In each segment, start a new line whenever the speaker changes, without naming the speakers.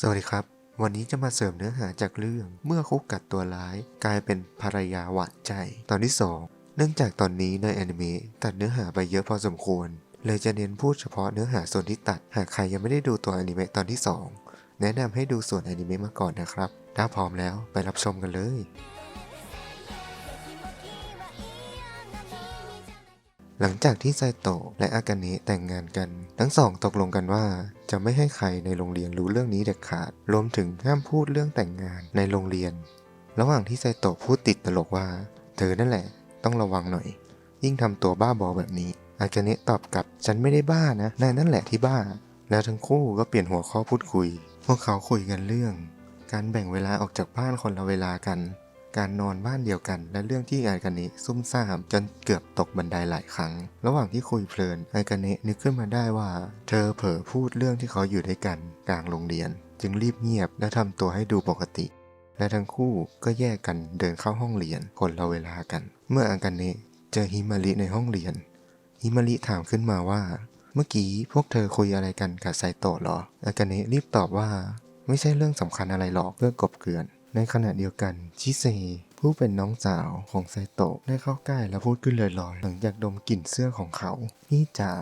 สวัสดีครับ วันนี้จะมาเสริมเนื้อหาจากเรื่อง เมื่อคุกกัดตัวร้าย กลายเป็นภรรยาหวานใจ ตอนที่ 2 เนื่องจากตอนนี้ในแอนิเมะตัดเนื้อหาไปเยอะพอสมควร เลยจะเน้นพูดเฉพาะเนื้อหาส่วนที่ตัด หากใครยังไม่ได้ดูตัวแอนิเมะตอนที่ 2 แนะนำให้ดูส่วนแอนิเมะมาก่อนนะครับ ถ้าพร้อมแล้วไปรับชมกันเลย หลังจากที่ไซโตะและอากาเนะแต่งงานกัน ทั้งสองตกลงกันว่า จะไม่ให้ใครในโรงเรียนรู้เรื่องนี้เด็ดขาด รวมถึงห้ามพูดเรื่องแต่งงานในโรงเรียน ระหว่างที่ไซโตะพูดติดตลกว่า เธอนั่นแหละ ต้องระวังหน่อย ยิ่งทำตัวบ้าบอแบบนี้ อากาเนะตอบกลับ ฉันไม่ได้บ้านะนายนั่นแหละที่บ้า แล้วทั้งคู่ก็เปลี่ยนหัวข้อพูดคุย พวกเขาคุยกันเรื่อง การแบ่งเวลาออกจากบ้านคนละเวลากัน การนอนบ้านเดียวกัน และเรื่องที่ไอากาเนะซุ่มซ่ามจนเกือบตกบันไดหลายครั้ง ระหว่างที่คุยเพลินไอากาเนะนึกขึ้นมาได้ว่า เธอเผลอพูดเรื่องที่เขาอยู่ด้วยกันกลางโรงเรียน จึงรีบเงียบและทำตัวให้ดูปกติ และทั้งคู่ก็แยกกันเดินเข้าห้องเรียนคนละเวลากัน เมื่ออากาเนะเจอฮิมาริในห้องเรียนฮิมาริถามขึ้นมาว่า เมื่อกี้พวกเธอคุยอะไรกันกับไซโตะเหรอ อากาเนะรีบตอบว่า ไม่ใช่เรื่องสำคัญอะไรหรอกเพื่อกบเกลื่อน ในขณะเดียวกันชิเซผู้เป็นน้องสาวของไซโตะได้เข้าใกล้และพูดขึ้นลอยๆ หลังจากดมกลิ่นเสื้อของเขานี่จ๋า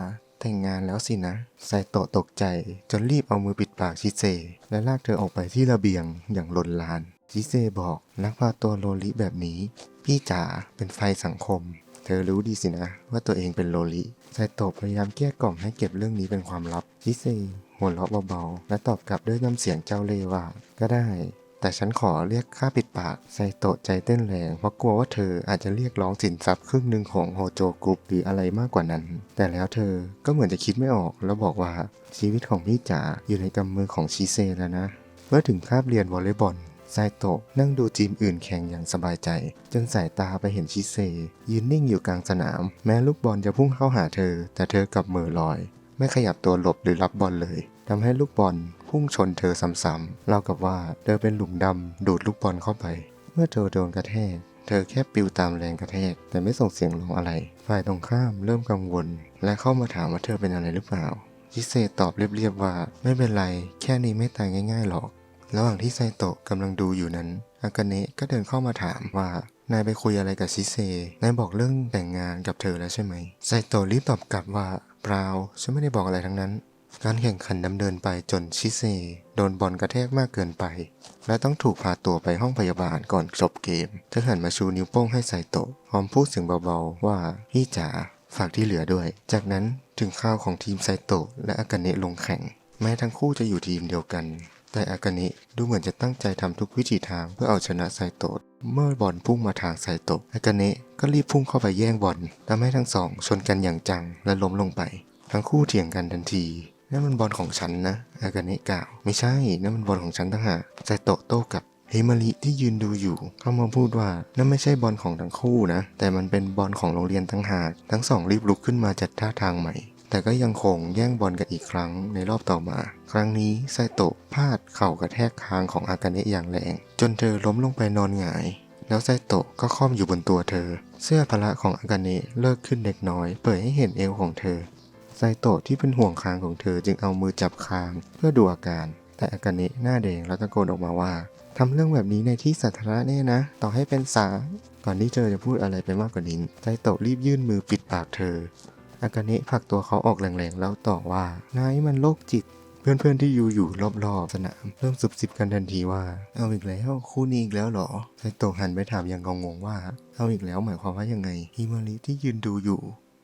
แต่งงานแล้วสินะไซโตะตกใจจนรีบเอามือปิดปากชิเซ และลากเธอออกไปที่ระเบียงอย่างลนลาน ชิเซบอกนักพาตัวโลลิแบบนี้ พี่จ๋าเป็นไฟสังคม เธอรู้ดีสินะ ว่าตัวเองเป็นโลลิไซโตะพยายามเกลี้ยกล่อมให้เก็บเรื่องนี้เป็นความลับ ชิเซหัวเราะเบาๆและตอบกลับด้วยน้ำเสียงเจ้าเล่ว่า ก็ได้ แต่ฉันขอเรียกค่าปิดปากไซโตะใจเต้นแรง เพราะกลัวว่าเธออาจจะเรียกร้องสินทรัพย์ครึ่งหนึ่งของโฮโจกรุ๊ปหรืออะไรมากกว่านั้น แต่แล้วเธอก็เหมือนจะคิดไม่ออกแล้วบอกว่าชีวิตของพี่จ๋าอยู่ในกำมือของชิเซแล้วนะ เมื่อถึงคาบเรียนวอลเลย์บอลไซโตะนั่งดูทีมอื่นแข่งอย่างสบายใจ จนสายตาไปเห็นชิเซ ยืนนิ่งอยู่กลางสนาม แม้ลูกบอลจะพุ่งเข้าหาเธอ แต่เธอกลับเม่อลอย ไม่ขยับตัวหลบหรือรับบอลเลยทำให้ลูกบอล พุ่งชนเธอซ้ำๆเล่ากับว่าเธอเป็นหลุมดำดูดลูกบอลเข้าไป เมื่อเธอโดนกระแทก เธอแค่ปิวตามแรงกระแทก แต่ไม่ส่งเสียงร้องอะไร ฝ่ายตรงข้ามเริ่มกังวล และเข้ามาถามว่าเธอเป็นอะไรหรือเปล่าชิเซตอบเรียบๆว่า ไม่เป็นไร แค่นี้ไม่ตายง่ายๆหรอก ระหว่างที่ไซโตะกำลังดูอยู่นั้น อากาเนะก็เดินเข้ามาถามว่านายไปคุยอะไรกับชิเซ นายบอกเรื่องแต่งงานกับเธอแล้วใช่ไหมไซโตะรีบตอบกลับว่าเปล่าฉันไม่ได้บอกอะไรทั้งนั้น การแข่งขันดำเนินไปจนชิเซโดนบอลกระแทกมากเกินไป และต้องถูกพาตัวไปห้องพยาบาลก่อนจบเกมเธอหันมาชูนิ้วโป้งให้ไซโตะพร้อมพูดเสียงเบาๆว่าพี่จ๋าฝากที่เหลือด้วย จากนั้นถึงข้าวของทีมไซโตะและอากาเนะลงแข่ง แม้ทั้งคู่จะอยู่ทีมเดียวกัน แต่อากาเนะดูเหมือนจะตั้งใจทำทุกวิถีทางเพื่อเอาชนะไซโตะเมื่อบอลพุ่งมาทางไซโตะอากาเนะก็รีบพุ่งเข้าไปแย่งบอลทำให้ทั้งสองชนกันอย่างจังและล้มลงไป ทั้งคู่เถียงกันทันที นั่นมันบอลของฉันนะ อากาเนะกล่าว ไม่ใช่ นั่นมันบอลของฉันต่างหากไซโตะโต้กับเฮมาริที่ยืนดูอยู่ เข้ามาพูดว่านั่นไม่ใช่บอลของทั้งคู่นะ แต่มันเป็นบอลของโรงเรียนทั้งหากทั้งสองรีบลุกขึ้นมาจัดท่าทางใหม่ แต่ก็ยังคงแย่งบอลกันอีกครั้งในรอบต่อมา ครั้งนี้ไซโตะพลาดเข่ากระแทกคางของอากาเนะอย่างแรง จนเธอล้มลงไปนอนหงาย แล้วไซโตะก็ค่อมอยู่บนตัวเธอ เสื้อพละของอากาเนะเลิกขึ้นเล็กน้อย เปิดให้เห็นเอวของเธอ ไซโตะที่เป็นห่วงคางของเธอจึงเอามือจับคางเพื่อดูอาการ แต่อากาเนะหน้าแดงแล้วตะโกนออกมาว่าทำเรื่องแบบนี้ในที่สาธารณะเนี่ยนะ ต่อให้เป็นสาก่อนที่เธอจะพูดอะไรไปมากกว่านี้ไซโตะรีบยื่นมือปิดปากเธอ อากาเนะผลักตัวเขาออกแรงๆแล้วต่อว่านายมันโรคจิตเพื่อนๆที่อยู่อยู่รอบๆ สนามเริ่มสุบสิบกันทันทีว่า เอาอีกแล้วคู่นี้อีกแล้วเหรอไซโตะหันไปถามอย่างงงๆว่า เอาอีกแล้วหมายความว่ายังไงฮิมาริที่ยืนดูอยู่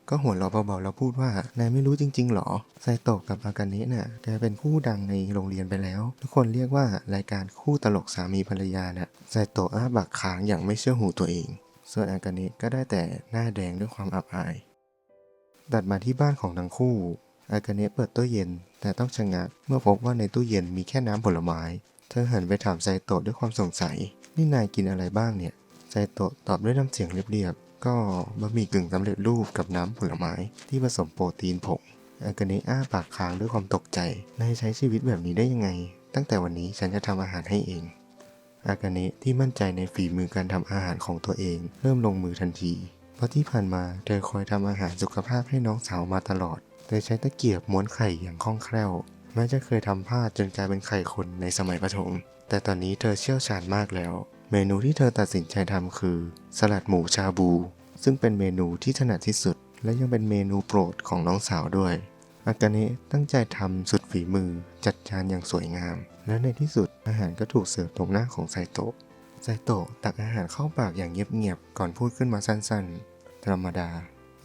ก็หัวเราะเบาๆแล้วพูดว่านายไม่รู้จริงๆหรอไซโตะกับอากาเนะน่ะแกเป็นคู่ดังในโรงเรียนไปแล้ว ทุกคนเรียกว่ารายการคู่ตลกสามีภรรยาน่ะไซโตะอ้าปากค้างอย่างไม่เชื่อหูตัวเอง ส่วนอากาเนะก็ได้แต่หน้าแดงด้วยความอับอายตัดมาที่บ้านของทั้งคู่ อากาเนะเปิดตู้เย็น แต่ต้องชะงักเมื่อพบว่าในตู้เย็นมีแค่น้ำผลไม้ เธอหันไปถามไซโตะด้วยความสงสัย นี่นายกินอะไรบ้างเนี่ย ไซโตะตอบด้วยน้ำเสียงเรียบ ก็บะหมี่กึ่งสำเร็จรูปกับน้ำผลไม้ที่ผสมโปรตีนผงอากาเนอ้าปากค้างด้วยความตกใจ นายใช้ชีวิตแบบนี้ได้ยังไง ตั้งแต่วันนี้ฉันจะทำอาหารให้เอง อากาเนะที่มั่นใจในฝีมือการทำอาหารของตัวเอง เริ่มลงมือทันที เพราะที่ผ่านมาเธอคอยทำอาหารสุขภาพให้น้องสาวมาตลอดโดยใช้ตะเกียบม้วนไข่อย่างคล่องแคล่ว แม้จะเคยทำพลาดจนกลายเป็นไข่คนในสมัยประถม แต่ตอนนี้เธอเชี่ยวชาญมากแล้ว เมนูที่เธอตัดสินใจทำคือ สลัดหมูชาบู ซึ่งเป็นเมนูที่ถนัดที่สุด และยังเป็นเมนูโปรดของน้องสาวด้วย อากาเนะตั้งใจทำสุดฝีมือจัดจานอย่างสวยงาม และในที่สุดอาหารก็ถูกเสิร์ฟตรงหน้าของไซโตะไซโตะตักอาหารเข้าปากอย่างเงียบๆก่อนพูดขึ้นมาสั้นๆ ธรรมดา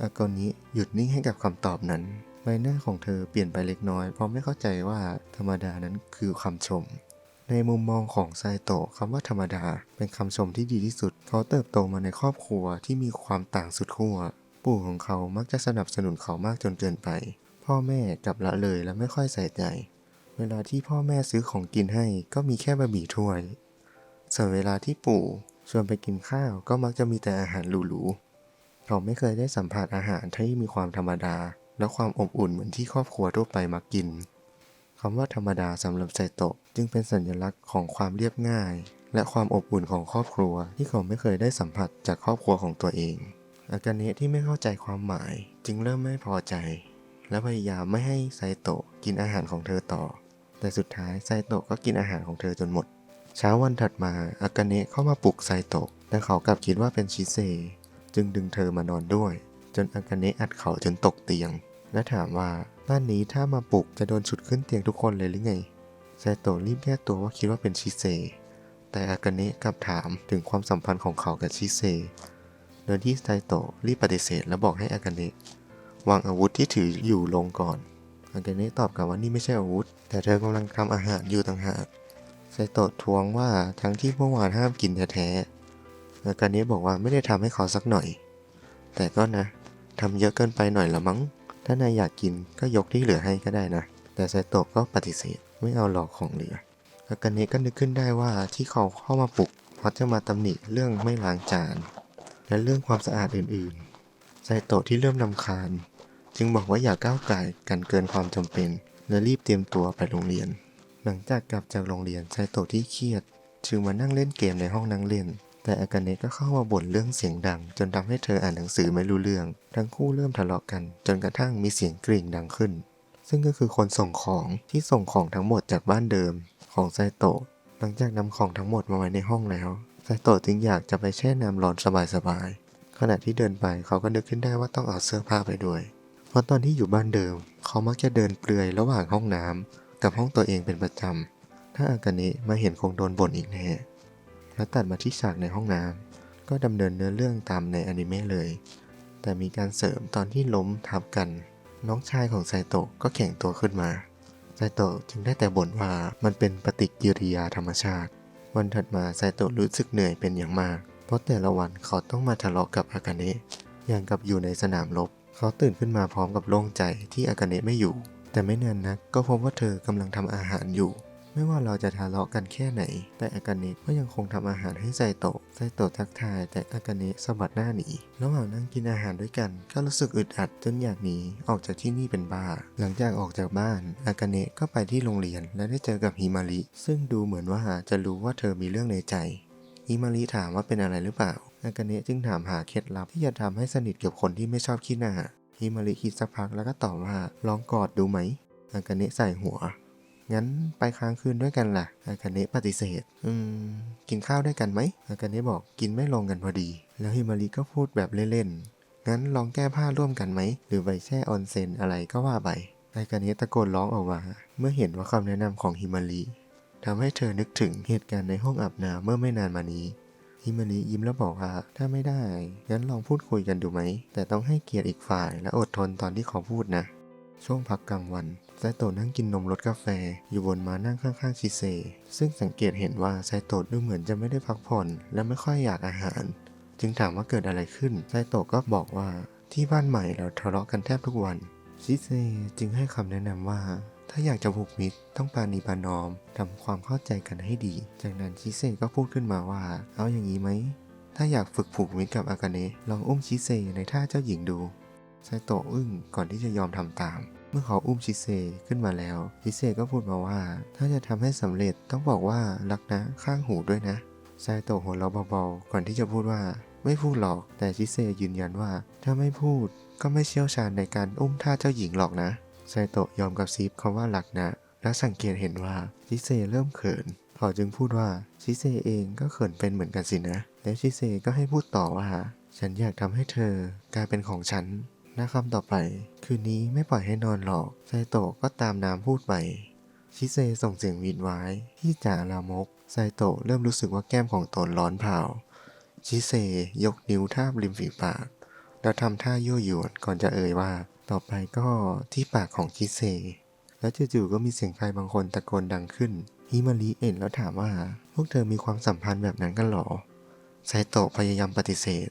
อากานิหยุดนิ่งให้กับคำตอบนั้นใบหน้าของเธอเปลี่ยนไปเล็กน้อยเพราะไม่เข้าใจว่าธรรมดานั้นคือคำชม ในมุมมองของไซโตะคำว่าธรรมดา เป็นคำชมที่ดีที่สุด เขาเติบโตมาในครอบครัวที่มีความต่างสุดขั้วปู่ของเขามักจะสนับสนุนเขามากจนเกินไป พ่อแม่กลับละเลยและไม่ค่อยใส่ใจ เวลาที่พ่อแม่ซื้อของกินให้ก็มีแค่บะหมี่ถ้วย ส่วนเวลาที่ปู่ชวนไปกินข้าวก็มักจะมีแต่อาหารหรูๆ เขาไม่เคยได้สัมผัสอาหารที่มีความธรรมดา และความอบอุ่นเหมือนที่ครอบครัวทั่วไปมักกิน คำว่าธรรมดาสำหรับไซโตะจึงเป็นสัญลักษณ์ของความเรียบง่าย และความอบอุ่นของครอบครัวที่เขาไม่เคยได้สัมผัสจากครอบครัวของตัวเองอากาเนะที่ไม่เข้าใจความหมาย จึงเริ่มไม่พอใจ และพยายามไม่ให้ไซโตะกินอาหารของเธอต่อ แต่สุดท้ายไซโตะก็กินอาหารของเธอจนหมด เช้าวันถัดมาอากาเนะเข้ามาปลุกไซโตะแต่เขากลับคิดว่าเป็นชิเซ จึงดึงเธอมานอนด้วย จนอากาเนะอัดเขาจนตกเตียง และถามว่า บ้านนี้ถ้ามาปลุกจะโดนฉุดขึ้นเตียงทุกคนเลยหรือไงไซโตะรีบแก้ตัวว่าคิดว่าเป็นชิเซ แต่อากาเนะกลับถามถึงความสัมพันธ์ของเขากับชิเซ โดยที่ไซโตะรีบปฏิเสธและบอกให้อากาเนะวางอาวุธที่ถืออยู่ลงก่อน อากาเนะตอบกลับว่านี่ไม่ใช่อาวุธ แต่เธอกำลังทำอาหารอยู่ต่างหากไซโตะทวงว่าทั้งที่เมื่อวานห้ามกินแท้ๆ อากาเนะบอกว่าไม่ได้ทำให้เขาสักหน่อย แต่ก็นะทำเยอะเกินไปหน่อยละมั้ง ถ้านายอยากกินก็ยกที่เหลือให้ก็ได้นะ แต่ไซโตะก็ปฏิเสธไม่เอาหลอกของเหลืออากาเนะก็นึกขึ้นได้ว่าที่เขาเข้ามาปลุกเพราะจะมาตำหนิเรื่องไม่ล้างจาน และเรื่องความสะอาดอื่นๆไซโตะที่เริ่มนำคาญ จึงบอกว่าอย่าก้าวไก่กันเกินความจำเป็น และรีบเตรียมตัวไปโรงเรียน หลังจากกลับจากโรงเรียนไซโตะที่เครียด จึงมานั่งเล่นเกมในห้องนั่งเล่น แต่อากาเนะก็เข้ามาบ่นเรื่องเสียงดัง จนทำให้เธออ่านหนังสือไม่รู้เรื่อง ทั้งคู่เริ่มทะเลาะกัน จนกระทั่งมีเสียงกริ่งดังขึ้น ซึ่งก็คือคนส่งของที่ส่งของทั้งหมดจากบ้านเดิมของไซโตะ หลังจากนำของทั้งหมดมาไว้ในห้องแล้วไซโตะจึงอยากจะไปแช่น้ำร้อนสบายๆขณะที่เดินไปเขาก็นึกขึ้นได้ว่าต้องเอาเสื้อผ้าไปด้วย เพราะตอนที่อยู่บ้านเดิม เขามักจะเดินเปลือยระหว่างห้องน้ำกับห้องตัวเองเป็นประจำถ้าอากาเนะมาเห็นคงโดนบ่นอีกแน่ และตัดมาที่ฉากในห้องน้ำก็ดำเนินเนื้อเรื่องตามในอนิเมะเลย แต่มีการเสริมตอนที่ล้มทับกัน น้องชายของไซโตะก็แข็งตัวขึ้นมาไซโตะจึงได้แต่บ่นว่ามันเป็นปฏิกิริยาธรรมชาติ วันถัดมาไซโตะรู้สึกเหนื่อยเป็นอย่างมาก เพราะแต่ละวันเขาต้องมาทะเลาะกับอากาเนะอย่างกับอยู่ในสนามรบ เขาตื่นขึ้นมาพร้อมกับโล่งใจที่อากาเนะไม่อยู่ แต่ไม่นานนักก็พบว่าเธอกำลังทำอาหารอยู่ ไม่ว่าเราจะทะเลาะกันแค่ไหน แต่อากาเนะก็ยังคงทำอาหารให้ไซโตะไซโตะทักทาย แต่อากาเนะสะบัดหน้าหนีระหว่างนั่งกินอาหารด้วยกัน ก็รู้สึกอึดอัดจนอยากหนีออกจากที่นี่เป็นบ้า หลังจากออกจากบ้าน อากาเนะก็ไปที่โรงเรียนและได้เจอกับฮิมาริ ซึ่งดูเหมือนว่าจะรู้ว่าเธอมีเรื่องในใจฮิมาริถามว่าเป็นอะไรหรือเปล่า อากาเนะจึงถามหาเคล็ดลับที่จะทำให้สนิทกับคนที่ไม่ชอบขี้หน้าฮิมาริคิดสักพักแล้วก็ตอบว่าลองกอดดูไหมอากาเนะใส่หัว งั้นไปค้างคืนด้วยกันล่ะ อากาเนะปฏิเสธ อืม กินข้าวด้วยกันไหม อากาเนะบอกกินไม่ลงกันพอดี แล้วฮิมาริก็พูดแบบเล่นๆ งั้นลองแก้ผ้าร่วมกันไหม หรือไปแช่ออนเซ็นอะไรก็ว่าไป อากาเนะตะโกนร้องออกมา เมื่อเห็นว่าคำแนะนำของฮิมาริทำให้เธอนึกถึงเหตุการณ์ในห้องอาบน้ำเมื่อไม่นานมานี้ฮิมาริยิ้มแล้วบอกว่าถ้าไม่ได้ งั้นลองพูดคุยกันดูไหม แต่ต้องให้เกียรติอีกฝ่ายและอดทนตอนที่เขาพูดนะ ช่วงพักกลางวัน ไซโตะนั่งกินนมรสกาแฟ อยู่บนม้านั่งข้างๆชิเซ ซึ่งสังเกตเห็นว่าไซโตะดูเหมือนจะไม่ได้พักผ่อน และไม่ค่อยอยากอาหาร จึงถามว่าเกิดอะไรขึ้นไซโตะก็บอกว่าที่บ้านใหม่เราทะเลาะกันแทบทุกวันชิเซจึงให้คำแนะนำว่า ถ้าอยากจะผูกมิตรต้องปรานีปรานอมทำความเข้าใจกันให้ดี จากนั้นชิเซก็พูดขึ้นมาว่า เอาอย่างนี้ไหมถ้าอยากฝึกผูกมิตรกับอากาเนะลองอุ้มชิเซในท่าเจ้าหญิงดู ไซโตะอึ้งก่อนที่จะยอมทำตาม เมื่อเขาอุ้มชิเซขึ้นมาแล้ว ชิเซก็พูดมาว่า ถ้าจะทำให้สำเร็จต้องบอกว่ารักนะข้างหูด้วยนะไซโตะหัวเราะเบาๆก่อนที่จะพูดว่า ไม่พูดหรอกแต่ชิเซยืนยันว่า ถ้าไม่พูดก็ไม่เชี่ยวชาญในการอุ้มท่าเจ้าหญิงหรอกนะไซโตะยอมกับซีฟคำว่ารักนะ และสังเกตเห็นว่าชิเซเริ่มเขินเขาจึงพูดว่าชิเซเองก็เขินเป็นเหมือนกันสินะ แล้วชิเซก็ให้พูดต่อว่า ฉันอยากทำให้เธอกลายเป็นของฉัน นะคำต่อไป คืนนี้ไม่ปล่อยให้นอนหรอกไซโตะก็ตามน้ำพูดไป ชิเซส่งเสียงหวีดไว้ที่จ่าลามกไซโตะเริ่มรู้สึกว่าแก้มของตนร้อนเผาชิเซยกนิ้วทาบริมฝีปาก แล้วทำท่ายั่วยวนก่อนจะเอ่ยว่า ต่อไปก็ที่ปากของชิเซ แล้วจู่ๆก็มีเสียงใครบางคนตะโกนดังขึ้นฮิมาริเห็นแล้วถามว่า พวกเธอมีความสัมพันธ์แบบนั้นกันหรอไซโตะพยายามปฏิเสธ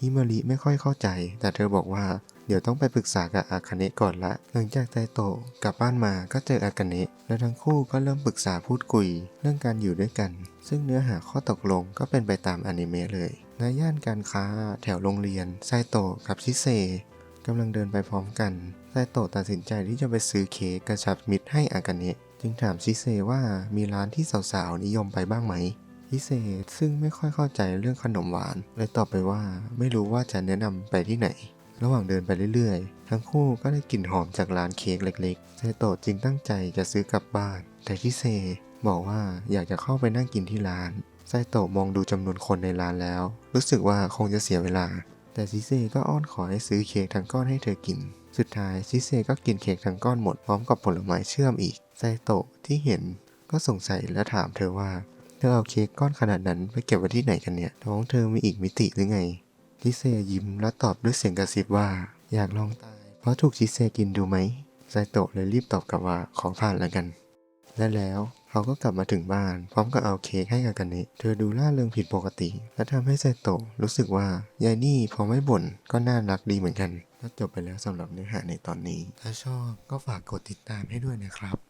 ฮิมาริไม่ค่อยเข้าใจ แต่เธอบอกว่า เดี๋ยวต้องไปปรึกษากับอาคาเนะก่อนละ หลังจากไซโตะกลับบ้านมาก็เจออาคาเนะและทั้งคู่ก็เริ่มปรึกษาพูดคุย เรื่องการอยู่ด้วยกัน ซึ่งเนื้อหาข้อตกลงก็เป็นไปตามอนิเมะเลยณย่านการค้าแถวโรงเรียนไซโตะกับชิเซกำลังเดินไปพร้อมกันไซโตะตัดสินใจที่จะไปซื้อเค้กกระชับมิตรให้อากาเนะจึงถามชิเซว่ามีร้านที่สาวๆนิยมไปบ้างไหมพิเศษซึ่งไม่ค่อยเข้าใจเรื่องขนมหวานเลยตอบไปว่าไม่รู้ว่าจะแนะนำไปที่ไหน ระหว่างเดินไปเรื่อยๆ ทั้งคู่ก็ได้กลิ่นหอมจากร้านเค้กเล็กๆไซโตะจึงตั้งใจจะซื้อกลับบ้าน แต่ชิเซบอกว่าอยากจะเข้าไปนั่งกินที่ร้านไซโตะมองดูจำนวนคนในร้านแล้ว รู้สึกว่าคงจะเสียเวลา แต่ชิเซก็อ้อนขอให้ซื้อเค้กทั้งก้อนให้เธอกิน สุดท้ายชิเซก็กินเค้กทั้งก้อนหมดพร้อมกับผลไม้เชื่อมอีกไซโตะที่เห็นก็สงสัยและถามเธอว่า เธอเอาเค้กก้อนขนาดนั้นไปเก็บไว้ที่ไหนกันเนี่ยท้องเธอมีอีกมิติหรือไง ชิเซยิ้มและตอบด้วยเสียงกระซิบว่า อยากลองตาย เพราะถูกชิเซกินดูไหมไซโตะเลยรีบตอบกลับว่าขอผ่านแล้วกัน และแล้วเขาก็กลับมาถึงบ้าน พร้อมกับเอาเค้กให้อากาเนะเธอดูล่าเริงผิดปกติ และทำให้ไซโตะรู้สึกว่ายายนี่พอไม่บ่นก็น่ารักดีเหมือนกันก็จบไปแล้วสำหรับเนื้อหาในตอนนี้ ถ้าชอบก็ฝากกดติดตามให้ด้วยนะครับ